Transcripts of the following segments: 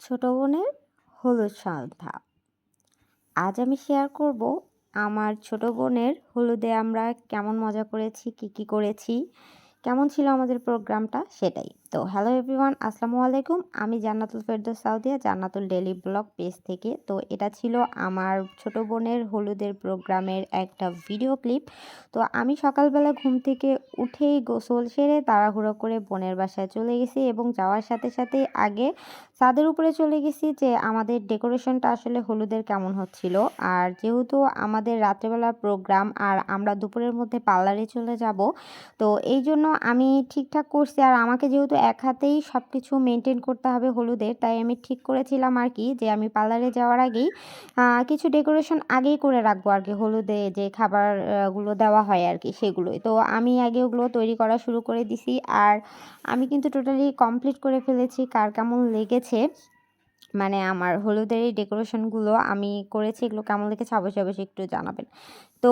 ছোট বোনের হলুদ সন্ধ্যা আজ আমি শেয়ার করব আমার ছোট বোনের হলুদে আমরা কেমন মজা করেছি, কি কি করেছি, কেমন ছিল আমাদের প্রোগ্রামটা সেটাই। তো হ্যালো এভরিওয়ান আসসালামু আলাইকুম। আমি Jannatul Ferdous Saudia, Jannatul daily blog page থেকে। তো এটা ছিল আমার ছোট বোনের হলুদের প্রোগ্রামের একটা ভিডিও ক্লিপ। তো আমি সকালবেলা ঘুম থেকে উঠেই গোসল সেরে তাড়াহুড়ো করে বোনের বাসায় চলে গেছি এবং যাওয়ার সাথে সাথে আগে ছাদের উপরে চলে গেছি যে আমাদের ডেকোরেশনটা আসলে হলুদের কেমন হচ্ছিল। আর যেহেতু আমাদের রাত্রেবেলা প্রোগ্রাম আর আমরা দুপুরের মধ্যে পার্লারে চলে যাব, তো এই জন্য আমি ঠিকঠাক করছি। আর আমাকে যেহেতু এক হাতেই সব কিছু মেনটেন করতে হবে হলুদের। তাই আমি ঠিক করেছিলাম আর কি যে আমি পার্লারে যাওয়ার আগেই কিছু ডেকোরেশন আগেই করে রাখব আর কি, হলুদে যে খাবারগুলো দেওয়া হয় আর কি, সেগুলোই। তো আমি আগে ওগুলো তৈরি করা শুরু করে দিছি আর আমি কিন্তু টোটালি কমপ্লিট করে ফেলেছি কার কেমন লেগেছে। মানে আমার হলুদের এই ডেকোরেশনগুলো আমি করেছি, এগুলো কেমন লেগেছে অবশ্যই অবশ্যই একটু জানাবেন। তো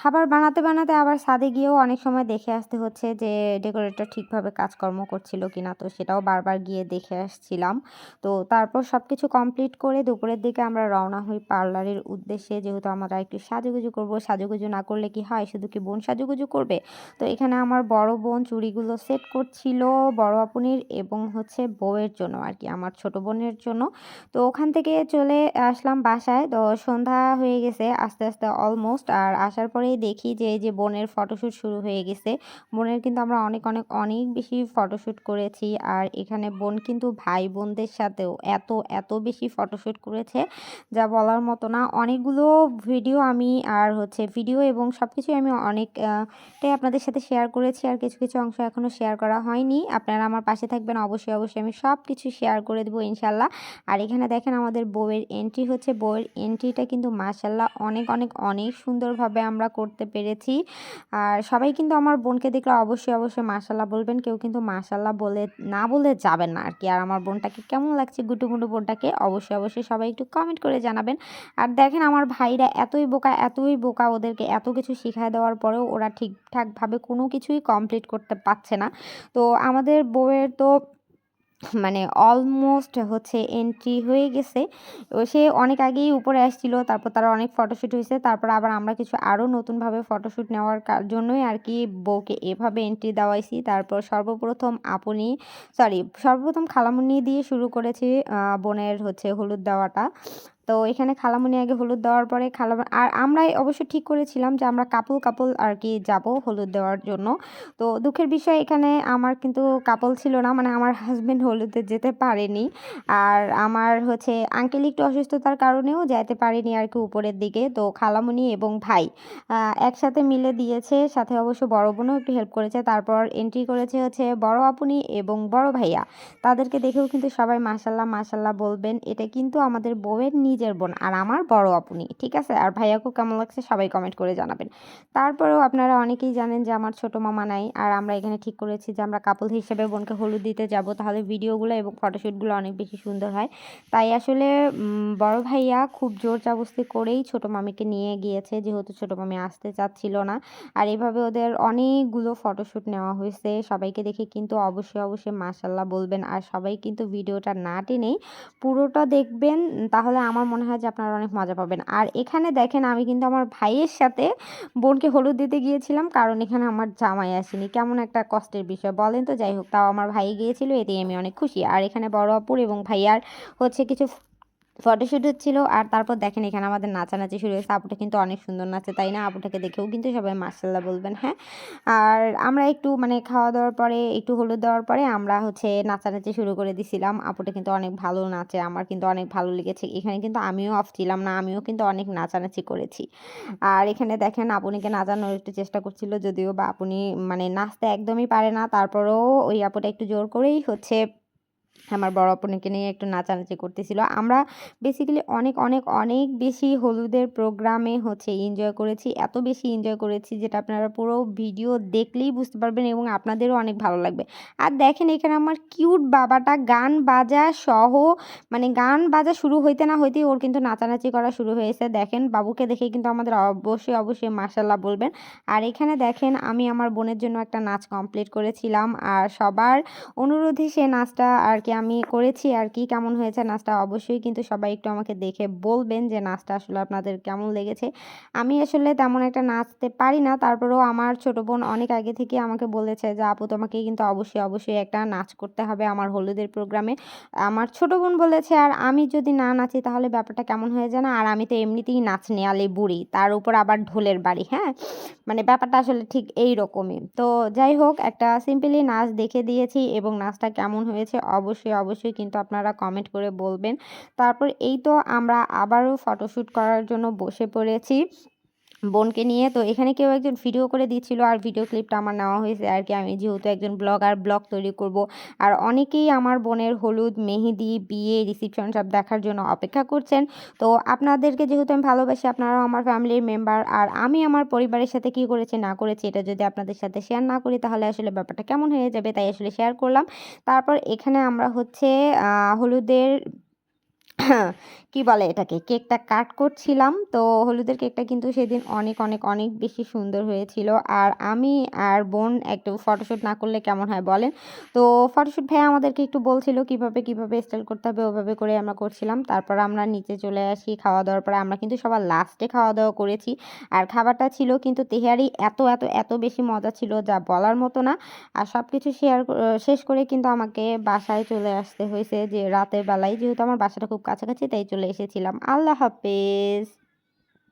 খাবার বানাতে বানাতে আবার ছাদে গিয়েও অনেক সময় দেখে আসতে হচ্ছে যে ডেকোরেটর ঠিকভাবে কাজকর্ম করছিল কি না তো সেটাও বারবার গিয়ে দেখে আসছিলাম। তো তারপর সব কিছু কমপ্লিট করে দুপুরের দিকে আমরা রওনা হই পার্লারের উদ্দেশ্যে। যেহেতু আমরা একটু সাজুগুজু করব, সাজুগুজু না করলে কি হয়? শুধু কি বোন সাজুগুজু করবে? তো এখানে আমার বড় বোন চুড়িগুলো সেট করছিল বড় আপুনির এবং হচ্ছে বউয়ের জন্য আর কি আমার ছোট বোনের জন্য। তো ওখান থেকে চলে আসলাম বাসায়। তো সন্ধ্যা হয়ে গেছে, আস্তে আস্তে অলমোস্ট আর আসার পরেই দেখি যে, এই যে বোনের ফটোশ্যুট শুরু হয়ে গেছে। বোনের কিন্তু আমরা অনেক অনেক অনেক বেশি ফটোশ্যুট করেছি। আর এখানে বোন কিন্তু ভাই বোনদের সাথেও এত এত বেশি ফটোশ্যুট করেছে, যা বলার মতো না। অনেকগুলো ভিডিও আমি আর হচ্ছে ভিডিও এবং সব কিছুই আমি অনেকটাই আপনাদের সাথে শেয়ার করেছি। আর কিছু কিছু অংশ এখনও শেয়ার করা হয়নি। আপনারা আমার পাশে থাকবেন। অবশ্যই অবশ্যই আমি সব কিছু শেয়ার করে দেবো ইনশাল্লাহ আর এখানে দেখেন আমাদের বউয়ের এন্ট্রি হচ্ছে। বউয়ের এন্ট্রিটা কিন্তু মাসাল্লাহ অনেক অনেক অনেক সুন্দরভাবে আমরা করতে পেরেছি। আর সবাই কিন্তু আমার বোনকে দেখলে অবশ্যই অবশ্যই মাসাল্লাহ বলবেন। কেউ কিন্তু মাসাল্লাহ বলে, না বলে যাবেন না আর কি আর আমার বোনটাকে কেমন লাগছে গুটু গুটু বোনটাকে অবশ্যই অবশ্যই সবাই একটু কমেন্ট করে জানাবেন। আর দেখেন আমার ভাইরা এতই বোকা এতই বোকা ওদেরকে এত কিছু শিখায় দেওয়ার পরেও ওরা ঠিকঠাকভাবে কোনো কিছুই কমপ্লিট করতে পারছে না। তো আমাদের বউয়ের তো মানে অলমোস্ট হচ্ছে এন্ট্রি হয়ে গেছে। সে অনেক আগেই উপরে আসছিল, তারপর তারা অনেক ফটোশ্যুট হয়েছে, তারপর আবার আমরা কিছু আরও নতুনভাবে ফটোশ্যুট নেওয়ার জন্যই আর কি বউকে এভাবে এন্ট্রি দেওয়াইছি। তারপর সর্বপ্রথম আপনি সরি সর্বপ্রথম খালামুনি দিয়ে শুরু করেছি বোনের হচ্ছে হলুদ দেওয়াটা। তো এখানে খালামুনি আগে হলুদ দেওয়ার পরে খালাম আর আমরা অবশ্য ঠিক করেছিলাম যে আমরা কাপল কাপল আর কি যাব হলুদ দেওয়ার জন্য। তো দুঃখের বিষয় এখানে আমার কিন্তু কাপল ছিল না মানে আমার হাজব্যান্ড হলুদে যেতে পারেনি। আর আমার হচ্ছে আঙ্কেল একটু অসুস্থতার কারণেও যেতে পারেনি আর কি উপরের দিকে। তো খালামুনি এবং ভাই একসাথে মিলে দিয়েছে, সাথে অবশ্য বড় বোনও একটু হেল্প করেছে। তারপর এন্ট্রি করেছে হচ্ছে বড় আপুনি এবং বড় ভাইয়া। তাদেরকে দেখেও কিন্তু সবাই মাসাল্লাহ মাসাল্লাহ বলবেন। এটা কিন্তু আমাদের বউয়ের নিজ নিজের বোন আর আমার বড় আপনি, ঠিক আছে? আর ভাইয়াকেও কেমন লাগছে সবাই কমেন্ট করে জানাবেন। তারপরেও আপনারা অনেকেই জানেন যে আমার ছোট মামা নাই আর আমরা এখানে ঠিক করেছি যে আমরা কাপল হিসেবে বোনকে হলুদ দিতে যাব, তাহলে ভিডিওগুলো এবং ফটোশ্যুটগুলো অনেক বেশি সুন্দর হয়। তাই আসলে বড় ভাইয়া খুব জোর চাবস্তি করেই ছোট মামিকে নিয়ে গিয়েছে, যেহেতু ছোট মামি আসতে চাচ্ছিল না। আর এভাবে ওদের অনেকগুলো ফটোশ্যুট নেওয়া হয়েছে, সবাইকে দেখে কিন্তু অবশ্যই অবশ্যই মাসাল্লাহ বলবেন। আর সবাই কিন্তু ভিডিওটা না টেনেই পুরোটা দেখবেন, তাহলে আমার মনে হয় যে আপনারা অনেক মজা পাবেন। আর এখানে দেখেন আমি কিন্তু আমার ভাইয়ের সাথে বোনকে হলুদ দিতে গিয়েছিলাম, কারণ এখানে আমার জামাই আসেনি। কেমন একটা কষ্টের বিষয় বলেন তো, যাই হোক, তাও আমার ভাই গিয়েছিল, এতেই আমি অনেক খুশি। আর এখানে বড় অপুর এবং ভাইয়ার হচ্ছে কিছু ফটোশ্যুট হচ্ছিল, আর তারপর দেখেন এখানে আমাদের নাচানাচি শুরু হয়েছে। আপুটা কিন্তু অনেক সুন্দর নাচে, তাই না? আপুটাকে দেখেও কিন্তু সবাই মার্শাল্লাহ বলবেন হ্যাঁ? আর আমরা একটু মানে খাওয়া দাওয়ার পরে, একটু হলুদ দেওয়ার পরে আমরা হচ্ছে নাচানাচি শুরু করে দিছিলাম। আপুটা কিন্তু অনেক ভালো নাচে, আমার কিন্তু অনেক ভালো লেগেছে। এখানে কিন্তু আমিও অফ ছিলাম না, আমিও কিন্তু অনেক নাচানাচি করেছি। আর এখানে দেখেন আপুনিকে নাচানোর একটু চেষ্টা করছিল, যদিও বা আপনি মানে নাচতে একদমই পারে না, তারপরেও ওই আপুটা একটু জোর করেই হচ্ছে আমার বড় আপনকে নিয়ে একটু নাচানাচি করতেছিল। আমরা বেসিক্যালি অনেক অনেক অনেক বেশি হলুদের প্রোগ্রামে হচ্ছে এনজয় করেছি। এত বেশি এনজয় করেছি যেটা আপনারা পুরো ভিডিও দেখলেই বুঝতে পারবেন এবং আপনাদেরও অনেক ভালো লাগবে। আর দেখেন এখানে আমার কিউট বাবাটা গান বাজা সহ মানে গান বাজা শুরু হইতে না হইতেই ওর কিন্তু নাচানাচি করা শুরু হয়েছে। দেখেন বাবুকে দেখে কিন্তু আমাদের অবশ্যই অবশ্যই মাসাল্লাহ বলবেন। আর এখানে দেখেন আমি আমার বোনের জন্য একটা নাচ কমপ্লিট করেছিলাম। আর সবার অনুরোধে সে নাচটা আর কি আমি করেছি আর কি কেমন হয়েছে নাচটা অবশ্যই কিন্তু সবাই একটু আমাকে দেখে বলবেন যে নাচটা আসলে আপনাদের কেমন লেগেছে। আমি আসলে তেমন একটা নাচতে পারি না, তারপরেও আমার ছোট বোন অনেক আগে থেকে আমাকে বলেছে যে, আপু, তোমাকে কিন্তু অবশ্যই অবশ্যই একটা নাচ করতে হবে আমার হলুদের প্রোগ্রামে। আমার ছোট বোন বলেছে, আর আমি যদি না নাচি তাহলে ব্যাপারটা কেমন হয়ে যায় না? আর আমি তো এমনিতেই নাচ নেয়ালে বুড়ি, তার উপর আবার ঢোলের বাড়ি। হ্যাঁ? মানে ব্যাপারটা আসলে ঠিক এই রকমই তো যাই হোক, একটা সিম্পলি নাচ দেখে দিয়েছি এবং নাচটা কেমন হয়েছে অবশ্যই অবশ্যই কিন্তু আপনারা কমেন্ট করে বলবেন। তারপর এই তো আমরা আবারও ফটোশ্যুট করার জন্য বসে পড়েছি। বোনকে নিয়ে। তো এখানে কেউ একজন ভিডিও করে দিচ্ছিল আর ভিডিও ক্লিপটা আমার নেওয়া হয়েছে আর কি। আমি যেহেতু একজন ব্লগার ব্লগ তৈরি করব। আর অনেকেই আমার বোনের হলুদ, মেহেদি, বিয়ে রিসিপশন সব দেখার জন্য অপেক্ষা করছেন। তো আপনাদেরকে যেহেতু আমি ভালোবাসি, আপনারাও আমার ফ্যামিলির মেম্বার আর আমি আমার পরিবারের সাথে কি করেছি, না করেছি, এটা যদি আপনাদের সাথে শেয়ার না করি, তাহলে আসলে ব্যাপারটা কেমন হয়ে যাবে, তাই আসলে শেয়ার করলাম। তারপর এখানে আমরা হচ্ছে হলুদের কি বলে এটাকে? কেকটা কাট করছিলাম। তো হলুদের কেকটা কিন্তু সেদিন অনেক অনেক অনেক বেশি সুন্দর হয়েছিল। আর আমি আর বোন একটু ফটোশ্যুট না করলে কেমন হয় বলেন? তো ফটোশ্যুট ভাই আমাদেরকে একটু বলছিল কীভাবে কীভাবে স্টাইল করতে হবে, ওভাবে করে আমরা করছিলাম। তারপর আমরা নিচে চলে আসি খাওয়া দাওয়ার পরে। আমরা কিন্তু সবার লাস্টে খাওয়া দাওয়া করেছি। আর খাবারটা ছিল কিন্তু তেহারি এত এত এত বেশি মজা ছিল যা বলার মতো না। আর সব কিছু শেয়ার শেষ করে কিন্তু আমাকে বাসায় চলে আসতে হয়েছে যে রাতের বেলায়। যেহেতু আমার বাসাটা খুব কাছাকাছি তাই চলে এসেছিলাম। আল্লাহ হাফেজ।